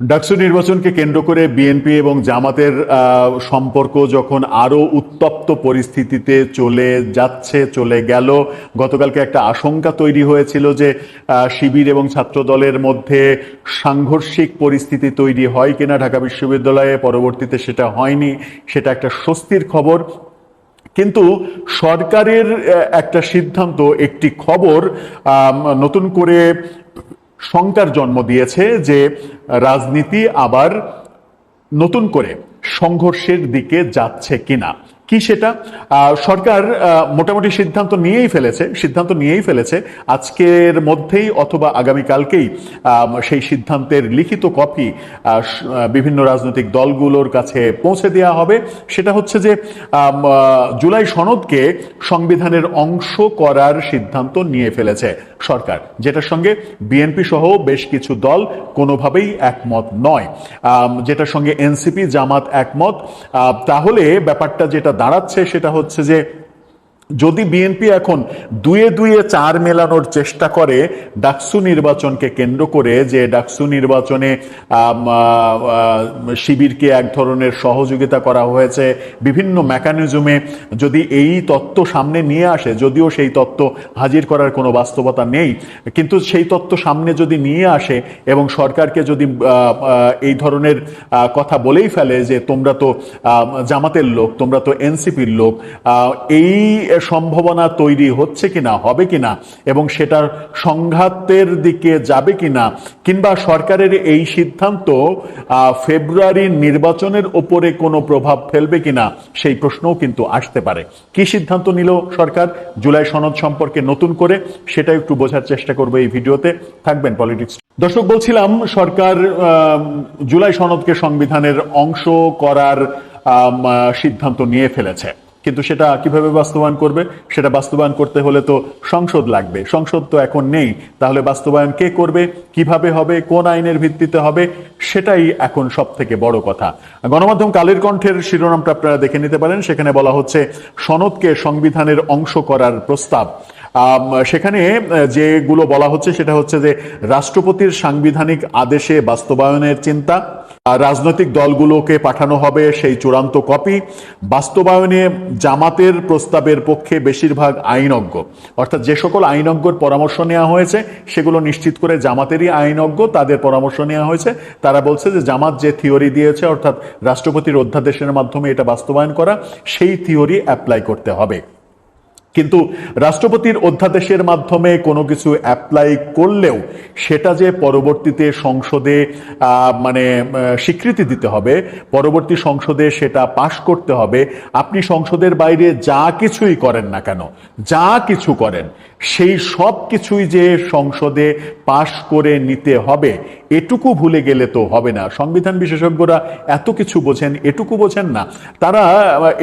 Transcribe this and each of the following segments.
ডাকসু নির্বাচনকে কেন্দ্র করে বিএনপি এবং জামাতের সম্পর্ক যখন আরও উত্তপ্ত পরিস্থিতিতে চলে যাচ্ছে, চলে গেল, গতকালকে একটা আশঙ্কা তৈরি হয়েছিল যে শিবির এবং ছাত্র দলের মধ্যে সাংঘর্ষিক পরিস্থিতি তৈরি হয় কিনা। ঢাকা বিশ্ববিদ্যালয়ে পরবর্তীতে সেটা হয়নি, সেটা একটা স্বস্তির খবর। কিন্তু সরকারের একটা সিদ্ধান্ত, একটি খবর নতুন করে শঙ্কার জন্ম দিয়েছে যে রাজনীতি আবার নতুন করে সংঘর্ষের দিকে যাচ্ছে কিনা। কি সেটা? সরকার মোটামুটি সিদ্ধান্ত নিয়েই ফেলেছে, সিদ্ধান্ত নিয়েই ফেলেছে। আজকের মধ্যেই অথবা আগামীকালকেই সেই সিদ্ধান্তের লিখিত কপি বিভিন্ন রাজনৈতিক দলগুলোর কাছে পৌঁছে দেওয়া হবে। সেটা হচ্ছে যে জুলাই সনদকে সংবিধানের অংশ করার সিদ্ধান্ত নিয়ে ফেলেছে সরকার, যেটার সঙ্গে বিএনপি সহ বেশ কিছু দল কোনোভাবেই একমত নয়। যেটার সঙ্গে এনসিপি, জামাত একমত। তাহলে ব্যাপারটা যেটা দাঁড়াচ্ছে সেটা হচ্ছে যে যদি বিএনপি এখন দুয়ে দুয়ে চার মেলানোর চেষ্টা করে, ডাকসু নির্বাচনকে কেন্দ্র করে যে ডাকসু নির্বাচনে শিবিরকে এক ধরনের সহযোগিতা করা হয়েছে, বিভিন্ন মেকানিজমে যদি এই তত্ত্ব সামনে নিয়ে আসে, যদিও সেই তত্ত্ব হাজির করার কোনো বাস্তবতা নেই, কিন্তু সেই তত্ত্ব সামনে যদি নিয়ে আসে এবং সরকারকে যদি এই ধরনের কথা বলেই ফেলে যে তোমরা তো জামাতের লোক, তোমরা তো এনসিপির লোক এই সম্ভাবনা তৈরি হচ্ছে কিনা হবে কিনা এবং সেটার সংঘাতের দিকে যাবে কিনা কিংবা সরকারের এই সিদ্ধান্ত আহ, ফেব্রুয়ারির নির্বাচনের ওপরে কোনো প্রভাব ফেলবে কিনা সেই প্রশ্নও কিন্তু আসতে পারে। কি সিদ্ধান্ত নিল সরকার? জুলাই সনদ সম্পর্কে নতুন করে সেটা একটু বোঝার চেষ্টা করব এই ভিডিওতে। থাকবেন পলিটিক্স। দর্শক বলছিলাম সরকার জুলাই সনদকে সংবিধানের অংশ করার সিদ্ধান্ত নিয়ে ফেলেছে। কিন্তু সেটা কীভাবে বাস্তবায়ন করবে? সেটা বাস্তবায়ন করতে হলে তো সংসদ লাগবে। সংসদ তো এখন নেই। তাহলে বাস্তবায়ন কে করবে? কীভাবে হবে? কোন আইনের ভিত্তিতে হবে? সেটাই এখন সব থেকে বড় কথা। গণমাধ্যম কালের কণ্ঠের শিরোনামটা আপনারা দেখে নিতে পারেন। সেখানে বলা হচ্ছে, সনদকে সংবিধানের অংশ করার প্রস্তাব। সেখানে যেগুলো বলা হচ্ছে, সেটা হচ্ছে যে, রাষ্ট্রপতির সাংবিধানিক আদেশে বাস্তবায়নের চিন্তা রাজনৈতিক দলগুলোকে পাঠানো হবে সেই চূড়ান্ত কপি। বাস্তবায়নে জামাতের প্রস্তাবের পক্ষে বেশিরভাগ আইনজ্ঞ। অর্থাৎ যে সকল আইনজ্ঞর পরামর্শ নেওয়া হয়েছে, সেগুলো নিশ্চিত করে জামাতেরই আইনজ্ঞ তাদের পরামর্শ নেওয়া হয়েছে। তারা বলছে যে জামাত যে থিওরি দিয়েছে, অর্থাৎ রাষ্ট্রপতির অধ্যাদেশের মাধ্যমে এটা বাস্তবায়ন করা, সেই থিওরি অ্যাপ্লাই করতে হবে। কিন্তু রাষ্ট্রপতির অধ্যাদেশের মাধ্যমে কোনো কিছু অ্যাপ্লাই করলেও সেটা যে পরবর্তীতে সংসদে মানে স্বীকৃতি দিতে হবে, পরবর্তী সংসদে সেটা পাশ করতে হবে, আপনি সংসদের বাইরে যা কিছুই করেন না কেন, যা কিছু করেন, সেই সব কিছুই যে সংসদে পাশ করে নিতে হবে, এটুকু ভুলে গেলে তো হবে না। সংবিধান বিশেষজ্ঞরা এত কিছু বোঝেন, এটুকু বোঝেন না। তারা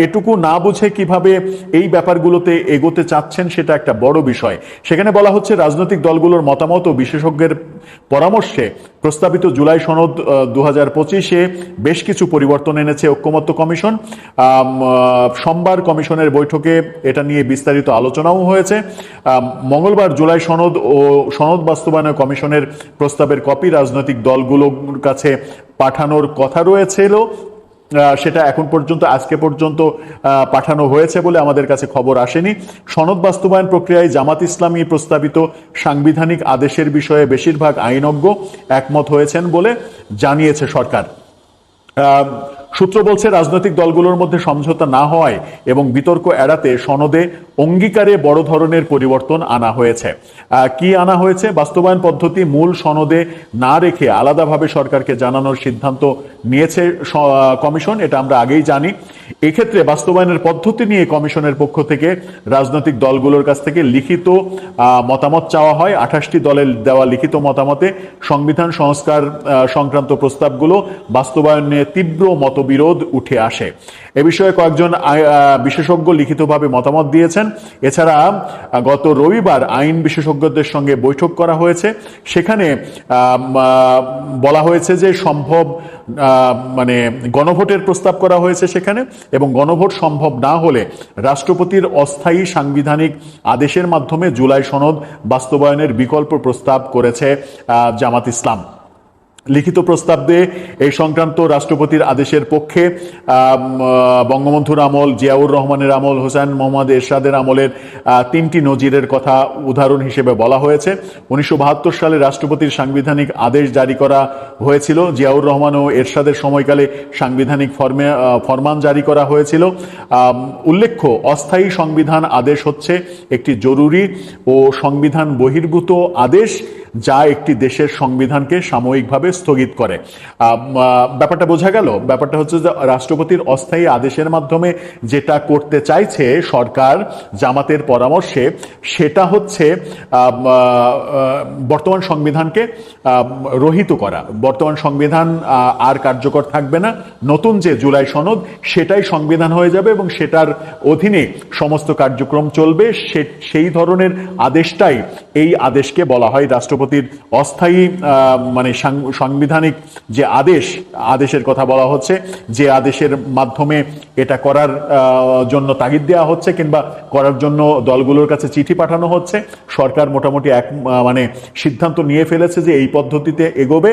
এটুকু না বুঝে কীভাবে এই ব্যাপারগুলোতে এগোতে চাচ্ছেন সেটা একটা বড় বিষয়। সেখানে বলা হচ্ছে রাজনৈতিক দলগুলোর মতামত ও বিশেষজ্ঞের পরামর্শে প্রস্তাবিত জুলাই সনদ দু হাজার পঁচিশে বেশ কিছু পরিবর্তন এনেছে ঐক্যমত্য কমিশন। সোমবার কমিশনের বৈঠকে এটা নিয়ে বিস্তারিত আলোচনাও হয়েছে। মঙ্গলবার জুলাই সনদ ও সনদ বাস্তবায়ন কমিশনের প্রস্তাবের কপি রাজনৈতিক দলগুলোর কাছে পাঠানোর কথা রয়েছিল। সেটা এখন পর্যন্ত, আজকে পর্যন্ত পাঠানো হয়েছে বলে আমাদের কাছে খবর আসেনি। সনদ বাস্তবায়ন প্রক্রিয়ায় জামাত ইসলামী প্রস্তাবিত সাংবিধানিক আদেশের বিষয়ে বেশিরভাগ আইনজ্ঞ একমত হয়েছেন বলে জানিয়েছে সরকার। সূত্র বলছে, রাজনৈতিক দলগুলোর মধ্যে সমঝোতা না হওয়ায় এবং বিতর্ক এড়াতে সনদে অঙ্গীকারে বড় ধরনের পরিবর্তন আনা হয়েছে। কি আনা হয়েছে? বাস্তবায়ন পদ্ধতি মূল সনদে না রেখে আলাদাভাবে সরকারকে জানানোর সিদ্ধান্ত নিয়েছে কমিশন, এটা আমরা আগেই জানি। এক্ষেত্রে বাস্তবায়নের পদ্ধতি নিয়ে কমিশনের পক্ষ থেকে রাজনৈতিক দলগুলোর কাছ থেকে লিখিত মতামত চাওয়া হয়। আঠাশটি দলের দেওয়া লিখিত মতামতে সংবিধান সংস্কার সংক্রান্ত প্রস্তাবগুলো বাস্তবায়ন নিয়ে তীব্র মতবিরোধ উঠে আসে। এ বিষয়ে কয়েকজন বিশেষজ্ঞ লিখিতভাবে মতামত দিয়েছেন। এছাড়া গত রবিবার আইন বিশেষজ্ঞদের সঙ্গে বৈঠক করা হয়েছে। সেখানে বলা হয়েছে যে সম্ভব মানে গণভোটের প্রস্তাব করা হয়েছে সেখানে এবং গণভোট সম্ভব না হলে রাষ্ট্রপতির অস্থায়ী সাংবিধানিক আদেশের মাধ্যমে জুলাই সনদ বাস্তবায়নের বিকল্প প্রস্তাব করেছে জামাত ইসলাম। লিখিত প্রস্তাব দিয়ে এই সংক্রান্ত রাষ্ট্রপতির আদেশের পক্ষে বঙ্গবন্ধুর আমল, জিয়াউর রহমানের আমল, হোসেন মোহাম্মদ এরশাদের আমলের তিনটি নজিরের কথা উদাহরণ হিসেবে বলা হয়েছে। উনিশশো বাহাত্তর সালে রাষ্ট্রপতির সাংবিধানিক আদেশ জারি করা হয়েছিল। জিয়াউর রহমান ও এরশাদের সময়কালে সাংবিধানিক ফর্মে ফরমান জারি করা হয়েছিল। উল্লেখ্য, অস্থায়ী সংবিধান আদেশ হচ্ছে একটি জরুরি ও সংবিধান বহির্ভূত আদেশ। যা একটি দেশের সংবিধানকে সাময়িকভাবে স্থগিত করে। ব্যাপারটা বোঝা গেল? ব্যাপারটা হচ্ছে যে রাষ্ট্রপতির অস্থায়ী আদেশের মাধ্যমে যেটা করতে চাইছে সরকার জামাতের পরামর্শে, সেটা হচ্ছে বর্তমান সংবিধানকে রহিত করা। বর্তমান সংবিধান আর কার্যকর থাকবে না। নতুন যে জুলাই সনদ, সেটাই সংবিধান হয়ে যাবে এবং সেটার অধীনে সমস্ত কার্যক্রম চলবে। সেই ধরনের আদেশটাই এই আদেশকে বলা হয় রাষ্ট্রপতির অস্থায়ী মানে সাংবিধানিক যে আদেশ, আদেশের কথা বলা হচ্ছে, যে আদেশের মাধ্যমে এটা করার জন্য তাগিদ দেওয়া হচ্ছে কিংবা করার জন্য দলগুলোর কাছে চিঠি পাঠানো হচ্ছে, সরকার মোটামুটি এক মানে সিদ্ধান্ত নিয়ে ফেলেছে যে এই পদ্ধতিতে এগোবে।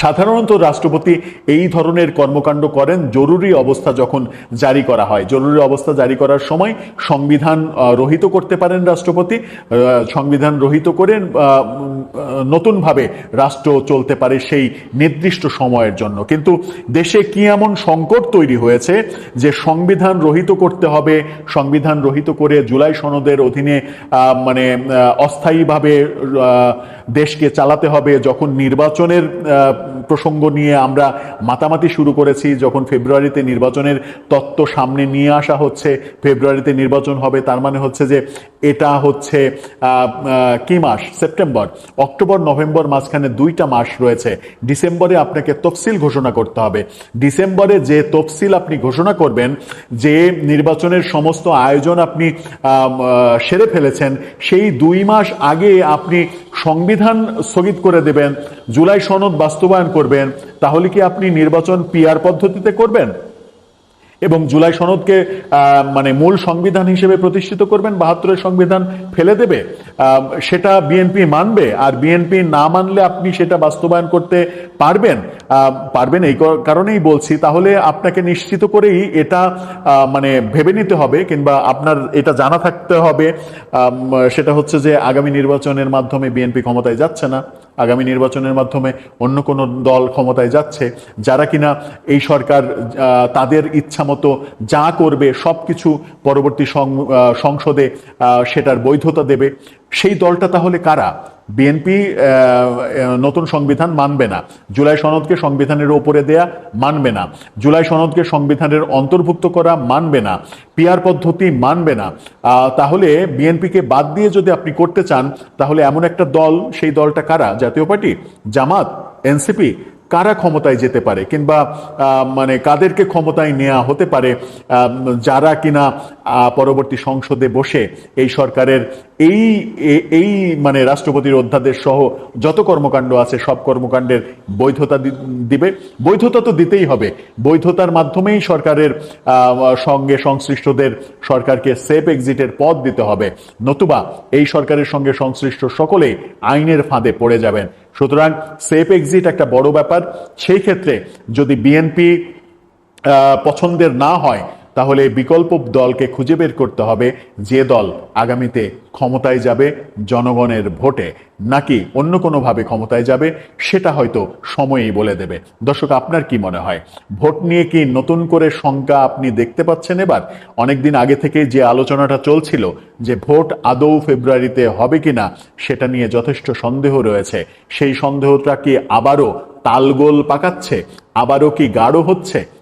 সাধারণত রাষ্ট্রপতি এই ধরনের কর্মকাণ্ড করেন জরুরি অবস্থা যখন জারি করা হয়। জরুরি অবস্থা জারি করার সময় সংবিধান রহিত করতে পারেন রাষ্ট্রপতি সংবিধান রহিত করে নতুনভাবে রাষ্ট্র চলতে পারে সেই নির্দিষ্ট সময়ের জন্য। কিন্তু দেশে কি এমন সংকট তৈরি হয়েছে যে সংবিধান রহিত করতে হবে, সংবিধান রহিত করে জুলাই সনদের অধীনে মানে অস্থায়ীভাবে দেশকে চালাতে হবে, যখন নির্বাচনের প্রসঙ্গ নিয়ে আমরা মাতামাতি শুরু করেছি যখন ফেব্রুয়ারিতে নির্বাচনের তত্ত্ব সামনে নিয়ে আসা হচ্ছে। ফেব্রুয়ারিতে নির্বাচন হবে, তার মানে হচ্ছে যে এটা হচ্ছে কি মাস? সেপ্টেম্বর। অক্টোবর, নভেম্বর মাঝখানে দুইটা মাস রয়েছে। ডিসেম্বরে আপনাকে তফসিল ঘোষণা করতে হবে। ডিসেম্বরে যে তফসিল আপনি ঘোষণা করবেন, যে নির্বাচনের সমস্ত আয়োজন আপনি সেরে ফেলেছেন, সেই দুই মাস আগে আপনি সংবিধান স্থগিত করে দেবেন। জুলাই সনদ বাস্তবায়ন করবেন, তাহলে কি আপনি নির্বাচন পিআর পদ্ধতিতে করবেন? এবং জুলাই সনদকে মানে মূল সংবিধান হিসেবে প্রতিষ্ঠিত করবেন, বাহাত্তরের সংবিধান ফেলে দেবে সেটা বিএনপি মানবে, আর বিএনপি না মানলে আপনি সেটা বাস্তবায়ন করতে পারবেন পারবেন এই কারণেই বলছি, তাহলে আপনাকে নিশ্চিত করেই এটা মানে ভেবে নিতে হবে, কিংবা আপনার এটা জানা থাকতে হবে সেটা হচ্ছে যে আগামী নির্বাচনের মাধ্যমে বিএনপি ক্ষমতায় যাচ্ছে না। আগামী নির্বাচনের মাধ্যমে অন্য কোনো দল ক্ষমতায় যাচ্ছে, যারা কিনা এই সরকার তাদের ইচ্ছা মতো যা করবে সব কিছু পরবর্তী সংসদে সেটার বৈধতা দেবে, সেই দলটা তাহলে কারা? বিএনপি নতুন সংবিধান মানবে না। জুলাই সনদকে সংবিধানের ওপরে দেয়া মানবে না। জুলাই সনদকে সংবিধানের অন্তর্ভুক্ত করা মানবে না। পিয়ার পদ্ধতি মানবে না। তাহলে বিএনপিকে বাদ দিয়ে যদি আপনি করতে চান, তাহলে এমন একটা দল, সেই দলটা কারা? জাতীয় পার্টি? জামাত? এনসিপি? কারা ক্ষমতায় যেতে পারে কিংবা মানে কাদেরকে ক্ষমতায় নেওয়া হতে পারে যারা কিনা পরবর্তী সংসদে বসে এই সরকারের এই এই মানে রাষ্ট্রপতির অধ্যাদেশ সহ যত কর্মকাণ্ড আছে সব কর্মকাণ্ডের বৈধতা দিবে। বৈধতা তো দিতেই হবে। বৈধতার মাধ্যমেই সরকারের সঙ্গে সংশ্লিষ্টদের সরকারকে সেফ এক্সিটের পথ দিতে হবে। নতুবা এই সরকারের সঙ্গে সংশ্লিষ্ট সকলেই আইনের ফাঁদে পড়ে যাবেন। সুতরাং সেফ এক্সিট একটা বড় ব্যাপার। সেই ক্ষেত্রে যদি বিএনপি পছন্দের না হয় তাহলে বিকল্প দলকে খুঁজে বের করতে হবে যে দল আগামীতে ক্ষমতায় যাবে জনগণের ভোটে, নাকি অন্য কোনোভাবে ক্ষমতায় যাবে সেটা হয়তো সময়ই বলে দেবে। দর্শক, আপনার কি মনে হয়? ভোট নিয়ে কি নতুন করে শঙ্কা আপনি দেখতে পাচ্ছেন এবার? অনেকদিন আগে থেকে যে আলোচনাটা চলছিল যে ভোট আদৌ ফেব্রুয়ারিতে হবে কিনা, সেটা নিয়ে যথেষ্ট সন্দেহ রয়েছে। সেই সন্দেহটা কি আবারও তালগোল পাকাচ্ছে? আবারও কি গাঢ় হচ্ছে?